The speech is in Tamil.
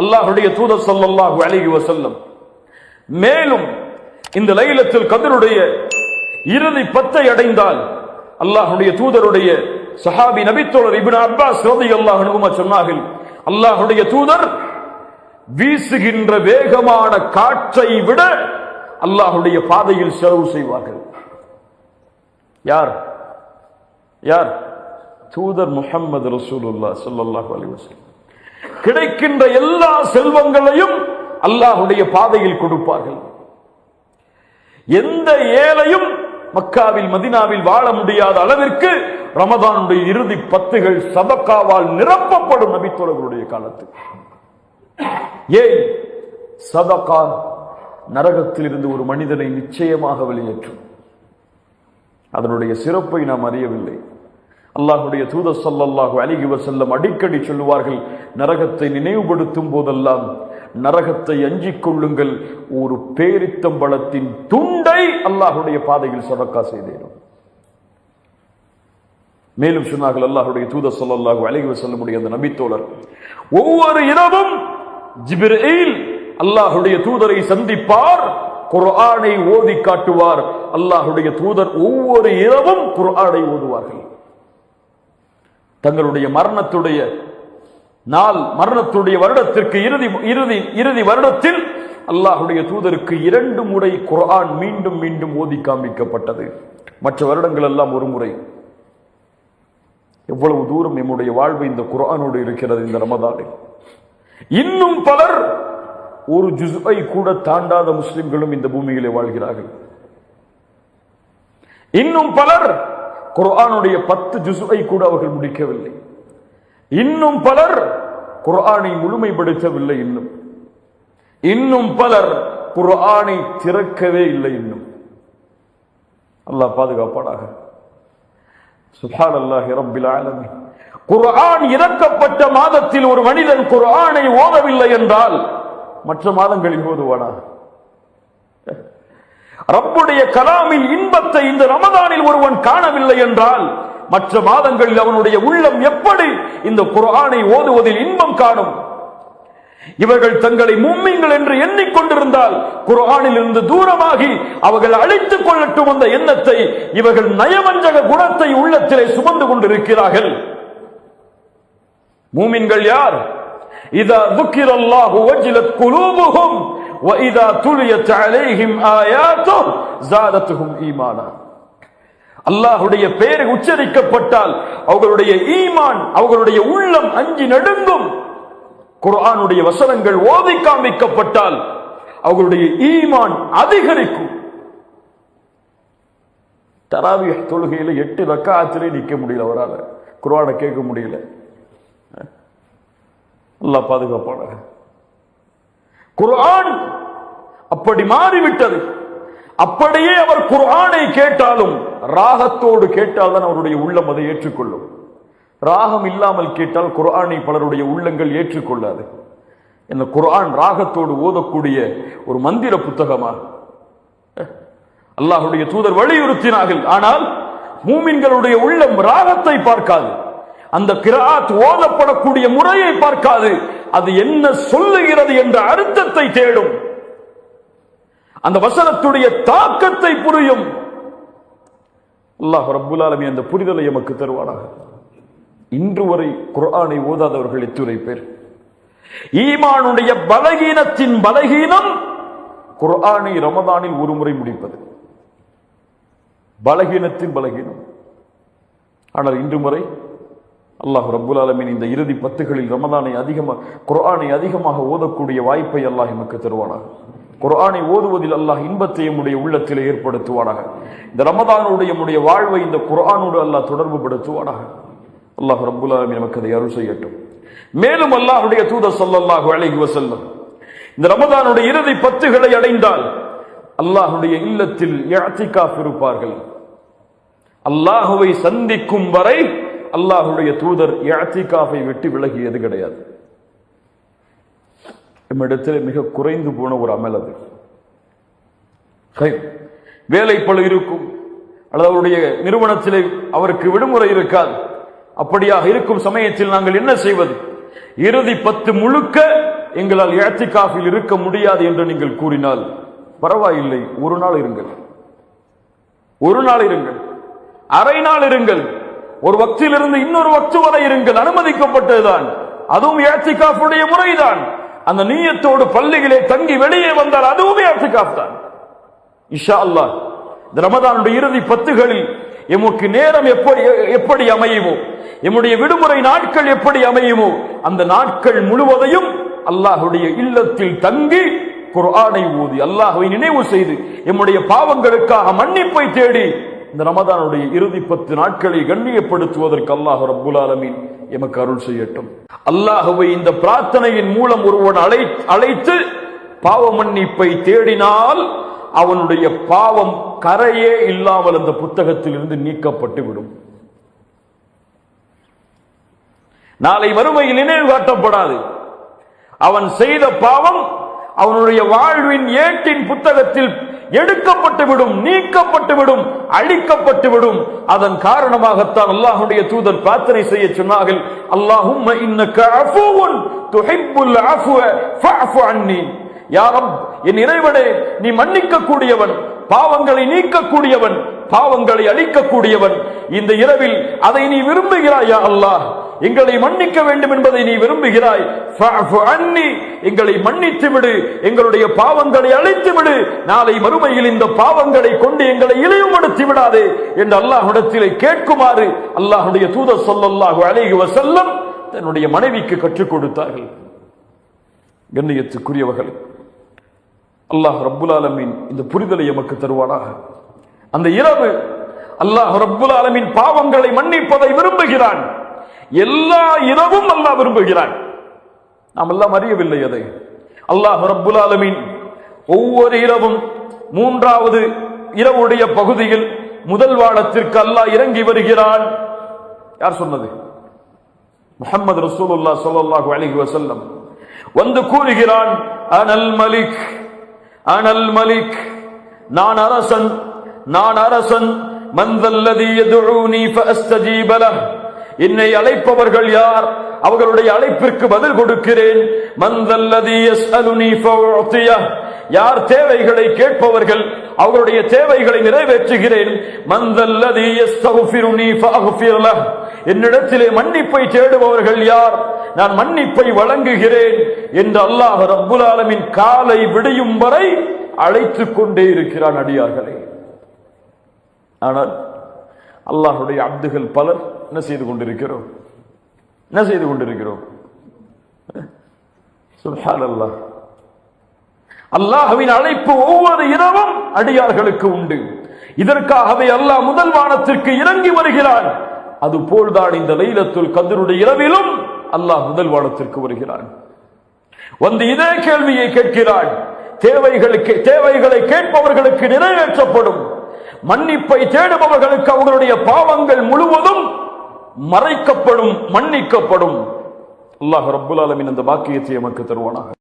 அல்லாஹுடைய தூதர் ஸல்லல்லாஹு அலைஹி வசல்லம் மேலும் இந்த லைலத்தில் கதருடைய இறுதி பத்தை அடைந்தால் அல்லாஹுடைய தூதருடைய சஹாபி நபித்தோழர் இபின் அப்பாஸ் ரலியல்லாஹு அன்ஹுமா சொன்னார்கள் அல்லாஹுடைய தூதர் வீசுகின்ற வேகமான காற்றை விட அல்லாஹுடைய பாதையில் செலவு செய்வார்கள். யார்? யார்? தூதர் முஹம்மது ரசூலுல்லாஹ் சல்லாஹூ அலி வசல்லம் கிடைக்கின்ற எல்லா செல்வங்களையும் அல்லாஹுடைய பாதையில் கொடுப்பார்கள். எந்த ஏழையும் மக்காவில் மதினாவில் வாழ முடியாத அளவிற்கு ரமதானுடைய இறுதி பத்துகள் சதக்காவால் நிரப்பப்படும் நபித்தோழர்களுடைய காலத்தில் ஏன்? சதகா நரகத்தில் இருந்து ஒரு மனிதனை நிச்சயமாக வெளியேற்றும். அதனுடைய சிறப்பை நாம் அறியவில்லை. அல்லாஹுடைய தூத ஸல்லல்லாஹு அலைஹி வசல்லம் அடிக்கடி சொல்லுவார்கள் நரகத்தை நினைவுபடுத்தும் போதெல்லாம் நரகத்தை அஞ்சிக் கொள்ளுங்கள். ஒரு பேரித்தம்பளத்தின் துண்டை அல்லாஹுடைய பாதையில் சதக்கா செய்தேனும். மேலும் சொன்னார்கள் அல்லாஹுடைய தூதர் ஸல்லல்லாஹு அலைஹி வஸல்லமுடைய அந்த நபித்தோழர் ஒவ்வொரு இரவும் ஜிப்ரீல் அல்லாஹுடைய தூதரை சந்திப்பார் குர்ஆனை ஓதி காட்டுவார். அல்லாஹுடைய தூதர் ஒவ்வொரு இரவும் குர்ஆனை ஓதுவார்கள். தங்களுடைய மரணத்துடைய நாள் மரணத்துடைய வருடத்திற்கு இறுதி இறுதி இறுதி வருடத்தில் அல்லாஹுடைய தூதருக்கு இரண்டு முறை குரான் மீண்டும் மீண்டும் ஓதி காமிக்கப்பட்டது மற்ற வருடங்கள் எல்லாம் ஒரு முறை. எவ்வளவு தூரம் நம்முடைய வாழ்வு இந்த குரானோடு இருக்கிறது இந்த ரமதானில். இன்னும் பலர் ஒரு ஜுஸ்ஐ கூட தாண்டாத முஸ்லிம்களும் இந்த பூமியிலே வாழ்கிறார்கள். இன்னும் பலர் குர்ஆனுடைய பத்து ஜுசுவை கூட அவர்கள் முடிக்கவில்லை. இன்னும் பலர் குர்ஆனை முழுமைப்படுத்தவில்லை இன்னும். இன்னும் பலர் குர்ஆனை திறக்கவே இல்லை இன்னும். அல்லாஹ் பாதுகாப்பாடாக சுஹான் அல்லாஹி ரப்பில் ஆலமீன். குர்ஆன் இறக்கப்பட்ட மாதத்தில் ஒரு மனிதன் குர்ஆனை ஓதவில்லை என்றால் மற்ற மாதங்களில் ஓதுவானா ரப்புடைய கலாமின் இன்பத்தை இந்த ரமதானில் ஒருவன் காணவில்லை என்றால் மற்ற மாதங்களில் அவனுடைய உள்ளம் எப்படி இந்த குரானை ஓதுவதில் இன்பம் காணும்? இவர்கள் தங்களை மும்மிங்கள் என்று எண்ணிக்கொண்டிருந்தால் குரானில் இருந்து தூரமாகி அவர்கள் அழைத்துக் கொள்ளட்டும் அந்த எண்ணத்தை இவர்கள் நயவஞ்சக குணத்தை உள்ளத்திலே சுமந்து கொண்டிருக்கிறார்கள். மூமின்கள் யார்? இதா துக்கிரல்லாஹு வஜிலத் குலூபுகும் قلوبهم واذا تليت عليهم آياته زادتهم ஈமானா அல்லாஹ்வுடைய பெயர் உச்சரிக்கப்பட்டால் அவர்களுடைய ஈமான் அவர்களுடைய உள்ளம் அஞ்சி நடுங்கும் குர்ஆனுடைய வசனங்கள் ஓதி காண்பிக்கப்பட்டால் அவர்களுடைய ஈமான் அதிகரிக்கும் தராவிய தொழுகையில எட்டு ரக்காத்திலே நிக்க முடியல அவரால் குர்ஆனை கேட்க முடியல அல்லாஹ் பாதுகாப்பான குர்ஆன் அப்படி மாறிவிட்டது. அப்படியே அவர் குர்ஆனை கேட்டாலும் ராகத்தோடு கேட்டால்தான் அவருடைய உள்ளம் அதை ஏற்றுக்கொள்ளும். ராகம் இல்லாமல் கேட்டால் குர்ஆனை பலருடைய உள்ளங்கள் ஏற்றுக்கொள்ளாது. இந்த குர்ஆன் ராகத்தோடு ஓதக்கூடிய ஒரு மந்திர புத்தகமா? அல்லாஹுடைய தூதர் வலியுறுத்தினார்கள். ஆனால் மூமின்களுடைய உள்ளம் ராகத்தை பார்க்காது. அந்த கிராத் ஓதப்படக்கூடிய முறையை பார்க்காது. அது என்ன சொல்லுகிறது என்ற அர்த்தத்தை தேடும். அந்த வசனத்துடைய தாக்கத்தை புரியும். அல்லாஹ் ரப்புல் அந்த புரிதலை எமக்கு தருவானாக. இன்று வரை குர்ஆனை ஓதாதவர்கள் எத்துரை பேர்? ஈமானுடைய பலகீனத்தின் பலகீனம் குர்ஆனை ரமதானில் ஒரு முறை முடிப்பது. பலகீனத்தின் பலகீனம். ஆனால் இன்று முறை அல்லாஹ் ரப்புல் ஆலமின் இந்த இறுதி பத்துகளில் ரமதானை அதிகமாக குரானை அதிகமாக ஓதக்கூடிய வாய்ப்பை அல்லாஹ் எமக்கு தருவானாக. குரானை ஓதுவதில் அல்லாஹ் இன்பத்தை உடைய உள்ளத்தில் ஏற்படுத்துவானாக. இந்த ரமதானுடைய நம்முடைய வாழ்வை இந்த குரானோடு அல்லாஹ் தொடர்பு படுத்துவானாக. அல்லாஹ் ரப்புல் ஆலமின் நமக்கு அதை அருள் செய்யட்டும். மேலும் அல்லாஹுடைய தூதர் ஸல்லல்லாஹு அழகி வசல்லம் இந்த ரமதானுடைய இறுதி பத்துகளை அடைந்தால் அல்லாஹுடைய இல்லத்தில் இருப்பார்கள். அல்லாஹுவை சந்திக்கும் வரை அல்லாஹுடைய தூதர் இஅ்திகாஃபை விட்டு விலகியது கிடையாது. நம்மிடத்தில் மிக குறைந்து போன ஒரு அமல் அது. வேலை பல இருக்கும். அல்லது அவருடைய நிறுவனத்திலே அவருக்கு விடுமுறை இருக்காது. அப்படியாக இருக்கும் சமயத்தில் நாங்கள் என்ன செய்வது? இறுதி பத்து முழுக்க எங்களால் இழத்திக்காஃபில் இருக்க முடியாது என்று நீங்கள் கூறினால் பரவாயில்லை. ஒரு நாள் இருங்கள். ஒரு நாள் இருங்கள். அரை நாள் இருங்கள். ஒரு வக்திலிருந்து இன்னொரு வக்து வரை இருங்கள். அனுமதிக்கப்பட்டதுதான். அதுவும் ஏத்திகாஃபுடைய முறைதான். அந்த நீயத்தோடு பள்ளிகளே தங்கி வெளியே வந்தால் அதுவும் ஏத்திகாஃப் தான். இஷா அல்லாஹ் இந்த ரமதானுடைய இறுதி பத்துகளில் எமக்கு நேரம் எப்படி எப்படி அமையுமோ எம்முடைய விடுமுறை நாட்கள் எப்படி அமையுமோ அந்த நாட்கள் முழுவதையும் அல்லாஹுடைய இல்லத்தில் தங்கி குர்ஆனை ஊதி அல்லாஹுவை நினைவு செய்து எம்முடைய பாவங்களுக்காக மன்னிப்பை தேடி இந்த ரமதானுடைய இறுதி பத்து நாட்களை கண்ணியப்படுத்துவதற்கு அல்லாஹ் ரப்புல் ஆலமீன் எமக்கு அருள் செய்யட்டும். அல்லாஹுவை இந்த பிரார்த்தனையின் மூலம் ஒருவன் அழை அழைத்து பாவ மன்னிப்பை தேடினால் அவனுடைய பாவம் கரையே இல்லாமல் அந்த புத்தகத்தில் இருந்து நீக்கப்பட்டு விடும். நாளை வறுமையில் நினைவு காட்டப்படாது. அவன் செய்த பாவம் அவனுடைய வாழ்வின் ஏட்டின் புத்தகத்தில் எடுக்கப்பட்டு விடும் நீக்கப்பட்டு விடும் அழிக்கப்பட்டு விடும். அதன் காரணமாகத்தான் அல்லாஹுடைய தூதர் பிரார்த்தனை செய்ய சொன்னார்கள் அல்லாஹும் இன்னக அஃபூவுன் துஹிப்புல் அஃப்வ ஃபஅஃபு அன்னி. யா ரப் என் இறைவனே நீ மன்னிக்க கூடியவன் பாவங்களை நீக்கக்கூடியவன் பாவங்களை அழிக்கக்கூடியவன். இந்த இரவில் அதை நீ விரும்புகிறாயா அல்லாஹ்? எங்களை மன்னிக்க வேண்டும் என்பதை நீ விரும்புகிறாய். எங்களை மன்னித்து விடு. எங்களுடைய பாவங்களை அழித்து விடு. நாளை மறுமையில் இந்த பாவங்களை கொண்டு எங்களை இழிவுபடுத்தி விடாதே என்று அல்லாஹ்விடத்திலே கேட்குமாறு அல்லாஹுடைய தூத ஸல்லல்லாஹு அலைஹி செல்லம் தன்னுடைய மனைவிக்கு கற்றுக் கொடுத்தார்கள். கண்ணியத்துக்குரியவர்கள் அல்லாஹ் ரப்புல் ஆலமின் இந்த புரிதலை எமக்கு தருவானாக. அந்த இரவு அல்லாஹ் ரப்புல் ஆலமின் பாவங்களை மன்னிப்பதை விரும்புகிறான். எல்லா இரவும் அல்லாஹ் விரும்புகிறான். நாம் எல்லாம் அறியவில்லை அதை. அல்லாஹ் ரப்புல் ஆலமீன் ஒவ்வொரு இரவும் மூன்றாவது இரவுடைய பகுதியில் முதல் வானத்திற்கு அல்லாஹ் இறங்கி வருகிறான். யார் சொன்னது? முகமது ரசூலுல்லா ஸல்லல்லாஹு அலிஹி வசல்லம் வந்து கூறுகிறான் அனல் மலிக் அனல் மலிக் நான் அரசன் நான் அரசன் மந்தல்லதி யதுஊனி ஃபஅஸ்தஜீப பலம் என்னை அழைப்பவர்கள் யார்? அவர்களுடைய அழைப்பிற்கு பதில் கொடுக்கிறேன். மந்தல்லதி யார் தேவைகளை கேட்பவர்கள் அவர்களுடைய தேவைகளை நிறைவேற்றுகிறேன். மந்தல்லதி என்னிடத்திலே மன்னிப்பை தேடுபவர்கள் யார்? நான் மன்னிப்பை வழங்குகிறேன் என்று அல்லாஹ் ரப்புல் ஆலமின் காலை விடியும் வரை அழைத்துக் கொண்டே இருக்கிறான் அடியார்களே. ஆனால் அல்லாஹுடைய அப்துகள் பலர் என்ன செய்து கொண்டிருக்கிறோம்? என்ன செய்து கொண்டிருக்கிறோம்? சுப்ஹானல்லாஹ். அல்லாஹ்வின் அழைப்பு ஒவ்வொரு இரவும் அடியார்களுக்கு உண்டு. இதற்காகவே அல்லாஹ் முதல் வானத்திற்கு இறங்கி வருகிறான். அதுபோல்தான் இந்த லைலத்துல் கதிருடைய இரவிலும் அல்லாஹ் முதல் வானத்திற்கு வருகிறான். வந்து இதே கேள்வியை கேட்கிறான். தேவைகளுக்கு தேவைகளை கேட்பவர்களுக்கு நிறைவேற்றப்படும். மன்னிப்பை தேடுபவர்களுக்கு அவர்களுடைய பாவங்கள் முழுவதும் மறைக்கப்படும் மன்னிக்கப்படும். அல்லாஹ் ரப்புல் அலமின் அந்த பாக்கியத்தை எமக்கு தருவானாக.